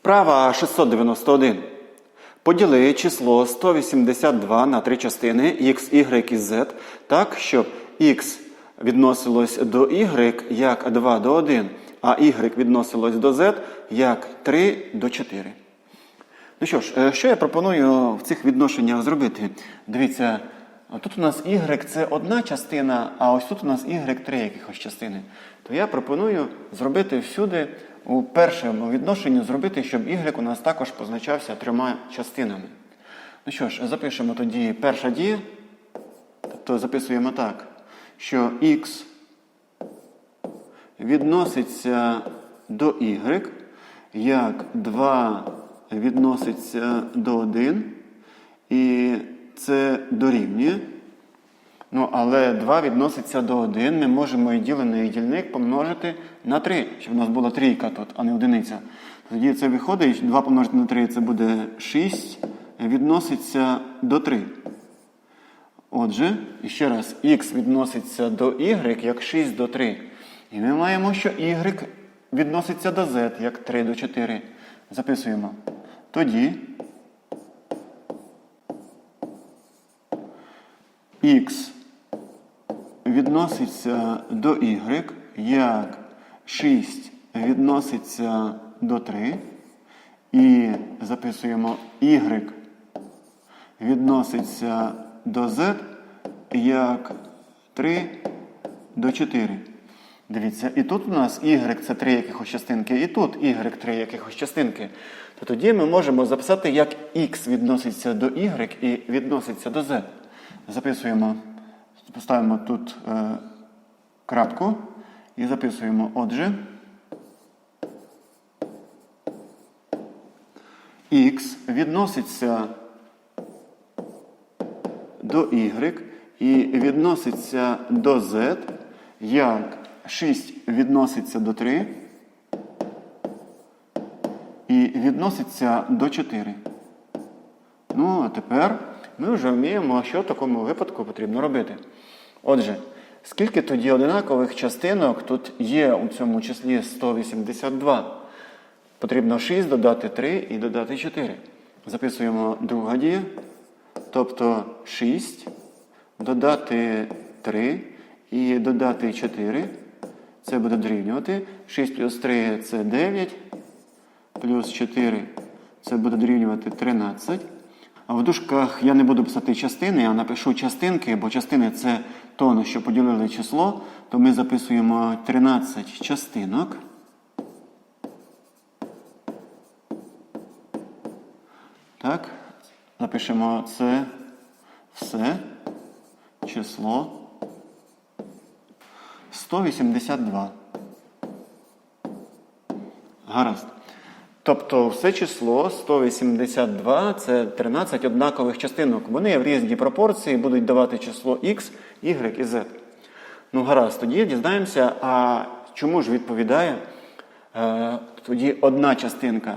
Вправа 691. Поділи число 182 на три частини x, y і z так, щоб x відносилось до y як 2 до 1, а y відносилось до z як 3 до 4. Ну що ж, е, що я пропоную в цих відношеннях зробити? Дивіться, тут у нас y це одна частина, а ось тут у нас y три якихось частини. То я пропоную зробити всюди у першому відношенні зробити, щоб y у нас також позначався трьома частинами. Ну що ж, запишемо тоді перша дія. Тобто записуємо так, що x відноситься до y, як 2 відноситься до 1, і це дорівнює. Ну, але 2 відноситься до 1, ми можемо і ділений і дільник помножити на 3, щоб у нас була трійка тут, а не одиниця. Тоді це виходить, 2 помножити на 3 це буде 6, відноситься до 3. Отже, ще раз, х відноситься до y як 6 до 3. І ми маємо, що y відноситься до z як 3 до 4. Записуємо. Тоді х відноситься до y як 6 відноситься до 3. І записуємо y відноситься до z як 3 до 4. Дивіться, і тут у нас y це 3 якихось частинки, і тут y 3 якихось частинки. То тоді ми можемо записати, як x відноситься до y і відноситься до z. Записуємо, поставимо тут е, крапку і записуємо, отже, x відноситься до y і відноситься до z, як 6 відноситься до 3 і відноситься до 4. Ну, а тепер ми вже вміємо, що в такому випадку потрібно робити. Отже, скільки тоді одинакових частинок тут є у цьому числі 182? Потрібно 6 додати 3 і додати 4. Записуємо друга дія. Тобто 6 додати 3 і додати 4. Це буде дорівнювати. 6 плюс 3 це 9, плюс 4 це буде дорівнювати 13. В дужках я не буду писати частини, а напишу частинки, бо частини це то, на що поділили число, то ми записуємо 13 частинок. Так, запишемо це все число 182. Гаразд. Тобто все число 182 це 13 однакових частинок. Вони в різні пропорції будуть давати число x, y і z. Ну, гаразд, тоді дізнаємося, а чому ж відповідає е, тоді одна частинка.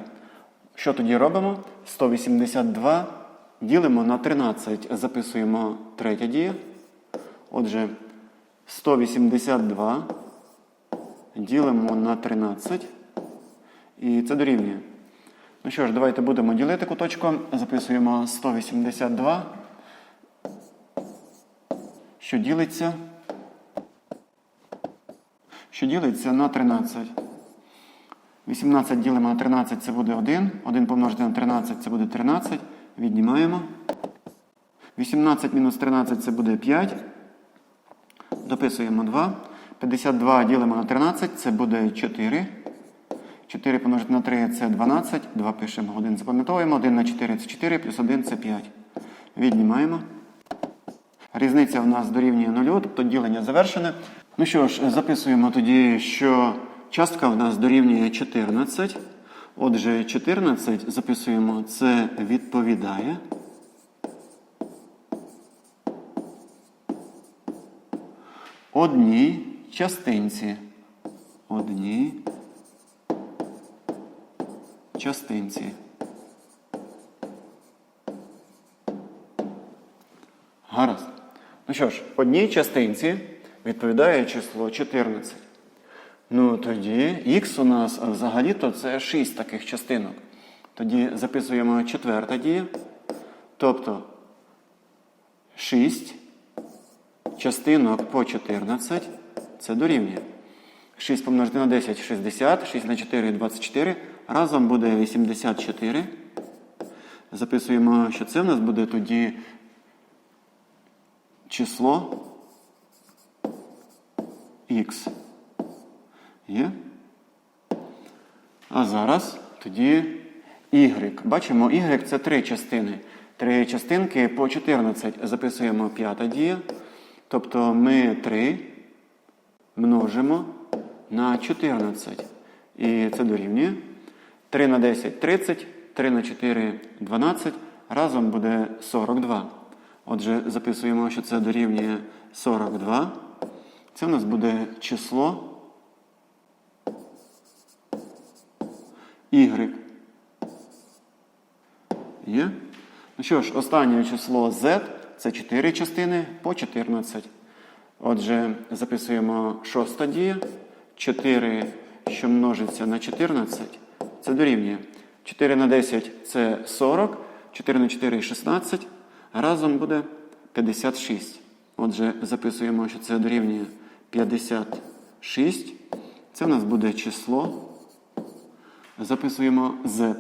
Що тоді робимо? 182 ділимо на 13, записуємо третя дія. Отже, 182 ділимо на 13. І це дорівнює. Ну що ж, давайте будемо ділити куточком. Записуємо 182. Що ділиться? Що ділиться на 13. 18 ділимо на 13 це буде 1. 1 помножити на 13 це буде 13. Віднімаємо. 18 мінус 13 це буде 5. Дописуємо 2. 52 ділимо на 13, це буде 4. 4 помножити на 3 це 12. 2 пишемо, 1 запам'ятовуємо. 1 на 4 це 4, плюс 1 це 5. Віднімаємо. Різниця в нас дорівнює 0, тобто ділення завершене. Ну що ж, записуємо тоді, що частка в нас дорівнює 14. Отже, 14 записуємо, це відповідає. Одній частинці. Одній частинці. Гаразд. Ну що ж, одній частинці відповідає число 14. Ну тоді х у нас взагалі-то це 6 таких частинок. Тоді записуємо четверта дія. Тобто 6 частинок по 14 це дорівнює. 6 помножити на 10 60, 6 на 4 24. Разом буде 84. Записуємо, що це в нас буде тоді число х. Є? А зараз тоді y. Бачимо, y це три частини. Три частинки по 14. Записуємо п'ята дія. Тобто ми 3 множимо на 14. І це дорівнює. 3 на 10 30, 3 на 4 12. Разом буде 42. Отже, записуємо, що це дорівнює 42. Це у нас буде число y. Є? Ну що ж, останнє число z це 4 частини по 14. Отже, записуємо шоста дія. 4, що множиться на 14, це дорівнює. 4 на 10 це 40, 4 на 4 16. Разом буде 56. Отже, записуємо, що це дорівнює 56. Це в нас буде число. Записуємо z.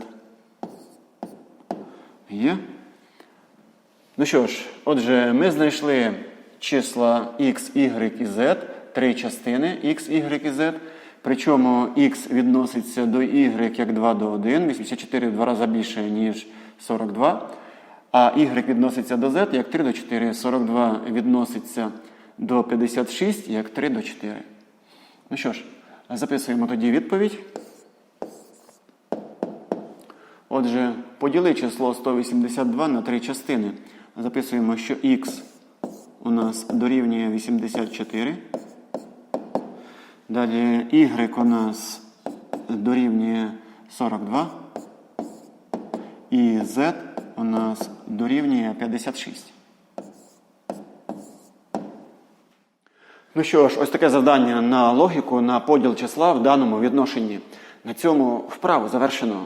Є? Ну що ж, отже, ми знайшли числа x, y і z, три частини x, y і z. Причому x відноситься до y як 2 до 1, 84 в два рази більше, ніж 42. А y відноситься до z як 3 до 4. 42 відноситься до 56 як 3 до 4. Ну що ж, записуємо тоді відповідь. Отже, поділи число 182 на три частини. Записуємо, що х у нас дорівнює 84. Далі y у нас дорівнює 42. І z у нас дорівнює 56. Ну що ж, ось таке завдання на логіку на поділ числа в даному відношенні. На цьому вправу завершено.